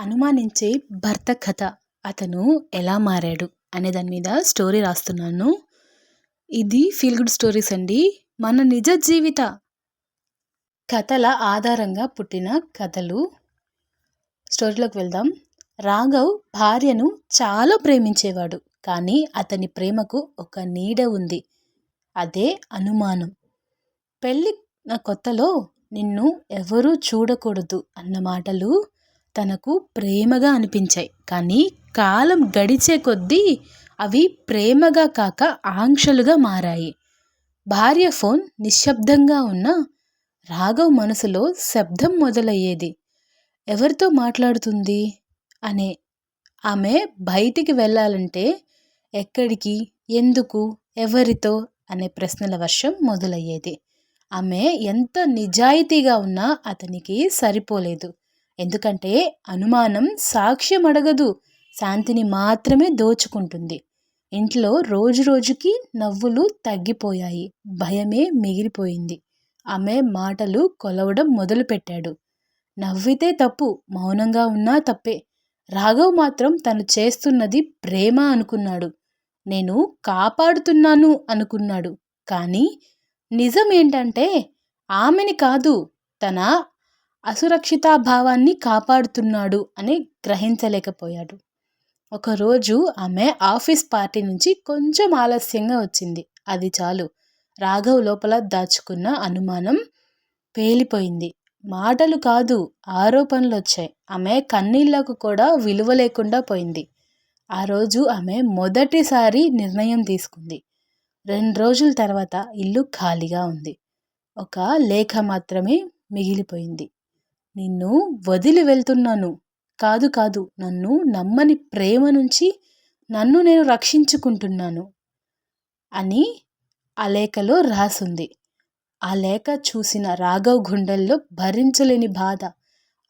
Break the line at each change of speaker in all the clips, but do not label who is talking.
అనుమానించే భర్త కథ. అతను ఎలా మారాడు అనే దాని మీద స్టోరీ రాస్తున్నాను. ఇది ఫీల్ గుడ్ స్టోరీస్ అండి. మన నిజ జీవిత కథల ఆధారంగా పుట్టిన కథలు. స్టోరీలోకి వెళ్దాం. రాఘవ్ భార్యను చాలా ప్రేమించేవాడు. కానీ అతని ప్రేమకు ఒక నీడ ఉంది. అదే అనుమానం. పెళ్ళి నా కొత్తలో నిన్ను ఎవరూ చూడకూడదు అన్న మాటలు తనకు ప్రేమగా అనిపించాయి. కానీ కాలం గడిచే కొద్దీ అవి ప్రేమగా కాక ఆంక్షలుగా మారాయి. భార్య ఫోన్ నిశ్శబ్దంగా ఉన్న రాఘవ్ మనసులో శబ్దం మొదలయ్యేది. ఎవరితో మాట్లాడుతుంది? అనే ఆమె బయటికి వెళ్ళాలంటే ఎక్కడికి? ఎందుకు? ఎవరితో? అనే ప్రశ్నల వర్షం మొదలయ్యేది. ఆమె ఎంత నిజాయితీగా ఉన్నా అతనికి సరిపోలేదు. ఎందుకంటే అనుమానం సాక్ష్యం అడగదు. శాంతిని మాత్రమే దోచుకుంటుంది. ఇంట్లో రోజు రోజుకి నవ్వులు తగ్గిపోయాయి. భయమే మిగిలిపోయింది. ఆమె మాటలు కొలవడం మొదలుపెట్టాడు. నవ్వితే తప్పు మౌనంగా ఉన్నా తప్పే. రాఘవ్ మాత్రం తను చేస్తున్నది ప్రేమ అనుకున్నాడు. నేను కాపాడుతున్నాను అనుకున్నాడు. కానీ నిజం ఏంటంటే ఆమెని కాదు తన అసురక్షితాభావాన్ని కాపాడుతున్నాడు అని గ్రహించలేకపోయాడు. ఒకరోజు ఆమె ఆఫీస్ పార్టీ నుంచి కొంచెం ఆలస్యంగా వచ్చింది. అది చాలు. రాఘవ్ లోపల దాచుకున్న అనుమానం పేలిపోయింది. మాటలు కాదు ఆరోపణలు వచ్చాయి ఆమె కన్నీళ్ళకు కూడా విలువ లేకుండా పోయింది. ఆ రోజు ఆమె మొదటిసారి నిర్ణయం తీసుకుంది. రెండు రోజుల తర్వాత ఇల్లు ఖాళీగా ఉంది. ఒక లేఖ మాత్రమే మిగిలిపోయింది. నిన్ను వదిలి వెళ్తున్నాను. కాదు కాదు నన్ను నమ్మని ప్రేమ నుంచి నన్ను నేను రక్షించుకుంటున్నాను అని ఆ లేఖలో రాసుంది. ఆ లేఖ చూసిన రాఘవ్ గుండెల్లో భరించలేని బాధ.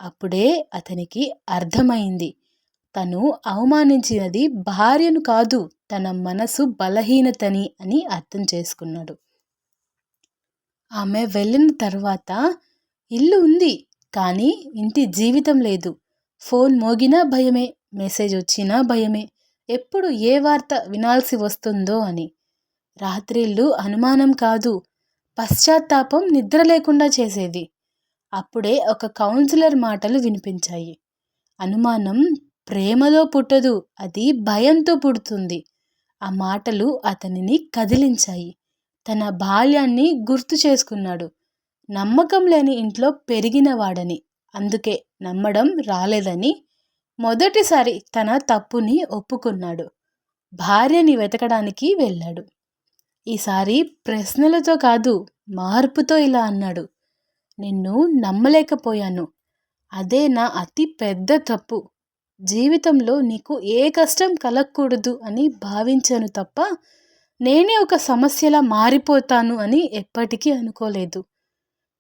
అప్పుడే అతనికి అర్థమైంది. తను అవమానించినది భార్యను కాదు తన మనసు బలహీనతని అని అర్థం చేసుకున్నాడు. ఆమె వెళ్ళిన తర్వాత ఇల్లు ఉంది. కానీ ఇంటి జీవితం లేదు. ఫోన్ మోగినా భయమే మెసేజ్ వచ్చినా భయమే. ఎప్పుడు ఏ వార్త వినాల్సి వస్తుందో అని. రాత్రిళ్ళు అనుమానం కాదు పశ్చాత్తాపం నిద్ర లేకుండా చేసేది. అప్పుడే ఒక కౌన్సిలర్ మాటలు వినిపించాయి. అనుమానం ప్రేమలో పుట్టదు అది భయంతో పుడుతుంది. ఆ మాటలు అతనిని కదిలించాయి. తన బాల్యాన్ని గుర్తు చేసుకున్నాడు. నమ్మకం లేని ఇంట్లో పెరిగినవాడని అందుకే నమ్మడం రాలేదని మొదటిసారి తన తప్పుని ఒప్పుకున్నాడు. భార్యని వెతకడానికి వెళ్ళాడు. ఈసారి ప్రశ్నలతో కాదు మార్పుతో ఇలా అన్నాడు. నిన్ను నమ్మలేకపోయాను. అదే నా అతి పెద్ద తప్పు. జీవితంలో నీకు ఏ కష్టం కలగకూడదు అని భావించాను తప్ప నేనే ఒక సమస్యలా మారిపోతాను అని ఎప్పటికీ అనుకోలేదు.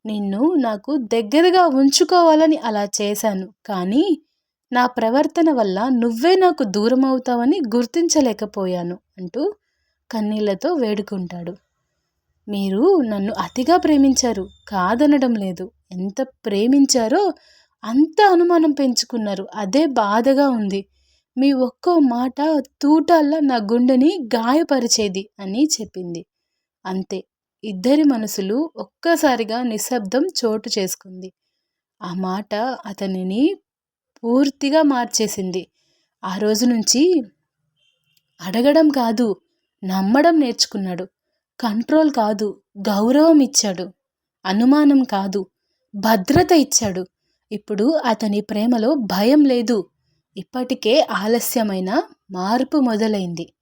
నిన్ను నాకు దగ్గరగా ఉంచుకోవాలని అలా చేశాను. కానీ నా ప్రవర్తన వల్ల నువ్వే నాకు దూరం అవుతావని గుర్తించలేకపోయాను అంటూ కన్నీళ్ళతో వేడుకుంటాడు. మీరు నన్ను అతిగా ప్రేమించారు కాదనడం లేదు. ఎంత ప్రేమించారో అంత అనుమానం పెంచుకున్నారు. అదే బాధగా ఉంది. మీ ఒక్కో మాట తూటాల్లా నా గుండెని గాయపరిచేది అని చెప్పింది. అంతే. ఇద్దరి మనసులు ఒక్కసారిగా నిశ్శబ్దం చోటు చేసుకుంది. ఆ మాట అతనిని పూర్తిగా మార్చేసింది. ఆ రోజు నుంచి అడగడం కాదు నమ్మడం నేర్చుకున్నాడు. కంట్రోల్ కాదు గౌరవం ఇచ్చాడు. అనుమానం కాదు భద్రత ఇచ్చాడు. ఇప్పుడు అతని ప్రేమలో భయం లేదు. ఇప్పటికే ఆలస్యమైన మార్పు మొదలైంది.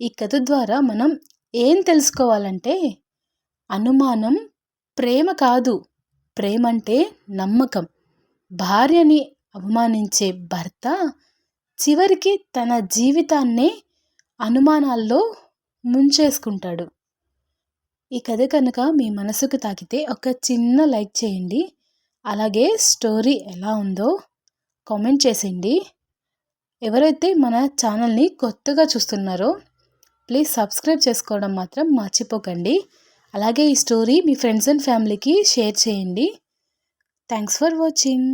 ఈ కథ ద్వారా మనం ఏం తెలుసుకోవాలంటే అనుమానం ప్రేమ కాదు. ప్రేమంటే నమ్మకం. భార్యని అవమానించే భర్త చివరికి తన జీవితాన్నే అనుమానాల్లో ముంచేసుకుంటాడు. ఈ కథ కనుక మీ మనసుకు తాకితే ఒక చిన్న లైక్ చేయండి. అలాగే స్టోరీ ఎలా ఉందో కామెంట్ చేసేయండి. ఎవరైతే మన ఛానల్ని కొత్తగా చూస్తున్నారో ప్లీజ్ సబ్స్క్రైబ్ చేసుకోవడం మాత్రం మర్చిపోకండి. అలాగే ఈ స్టోరీ మీ ఫ్రెండ్స్ అండ్ ఫ్యామిలీకి షేర్ చేయండి. Thanks for watching